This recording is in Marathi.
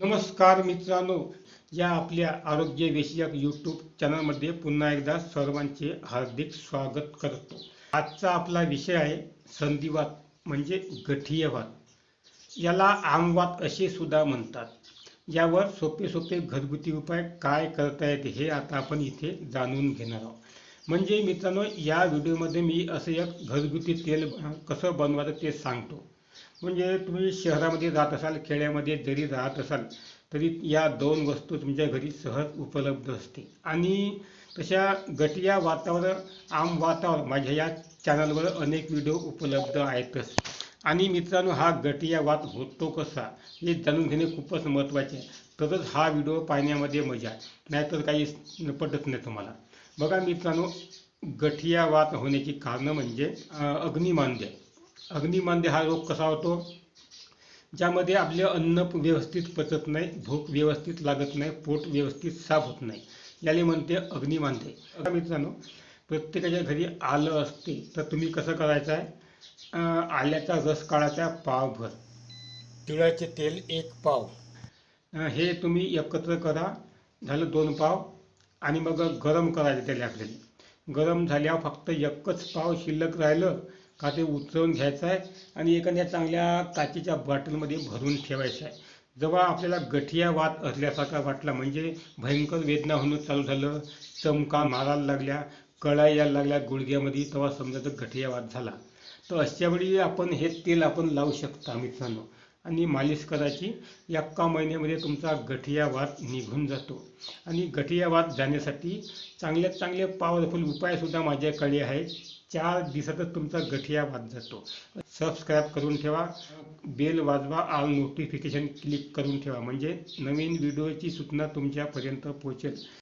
नमस्कार मित्रांनो या आपल्या आरोग्य विषयक यूट्यूब चॅनलमध्ये पुन्हा एकदा सर्वांचे हार्दिक स्वागत करतो. आजचा आपला विषय आहे संधिवात म्हणजे गठीयवात. याला आमवात असे सुद्धा म्हणतात. यावर सोपे सोपे घरगुती उपाय काय करता येते हे आता आपण इथे जाणून घेणार आहोत. म्हणजे मित्रांनो या व्हिडिओमध्ये मी असं एक घरगुती तेल कसं बनवायचं ते सांगतो. म्हणजे तुम्ही शहरामध्ये जात असाल खेड्यामध्ये जरी राहत असाल तरी या दोन वस्तू तुमच्या घरी सहज उपलब्ध असते. आणि तशा गटिया वातावरण आम वातावरण माझ्या या चॅनलवर अनेक व्हिडिओ उपलब्ध आहेतच. आणि मित्रांनो हा गटिया वात होतो कसा हे जाणून घेणे खूपच महत्त्वाचे आहे. तरच हा व्हिडिओ पाहण्यामध्ये मजा आहे. नाहीतर काही पटत नाही तुम्हाला. बघा मित्रांनो गठिया वात होण्याची कारणं म्हणजे अं, अग्निमांद्य. अग्निमांद्य हा रोग कसा होतो? ज्यामध्ये आपले अन्न व्यवस्थित पचत नाही भूक व्यवस्थित लागत नाही पोट व्यवस्थित साफ होत नाही. याला म्हणते अग्निमांद्य आता मित्रांनो प्रत्येकाच्या घरी आलं असते तर तुम्ही कसं करायचं आहे? आल्याचा रस काढायचा पावभर. तिळाचे तेल एक पाव. हे तुम्ही एकत्र करा झालं दोन पाव आणि मग गरम करायचं त्याला आपल्याला. गरम झाल्यावर फक्त एकच पाव शिल्लक राहिलं का ते उचलून घ्यायचं आहे आणि एखाद्या चांगल्या काचेच्या बॉटलमध्ये भरून ठेवायचं आहे. जेव्हा आपल्याला गठिया वात असल्यासारखा वाटला म्हणजे भयंकर वेदना होणं चालू झालं चमका मारायला लागल्या कळा यायला लागल्या गुडघ्यामध्ये तेव्हा समजा जर गठिया वात झाला. तर अशा वेळी आपण हे तेल आपण लावू शकता मित्रांनो. आणि मालिश करायची. एका महिन्यामध्ये तुमचा गठिया वात निघून जातो. आणि गठिया वात जाण्यासाठी चांगल्यात चांगले पॉवरफुल उपायसुद्धा माझ्याकडे आहेत. चार दिवसातच तुमचा गठिया वाद जातो. सबस्क्राईब करून ठेवा. बेल वाजवा. आल नोटिफिकेशन क्लिक करून ठेवा. म्हणजे नवीन व्हिडिओची सूचना तुमच्यापर्यंत पोहोचेल.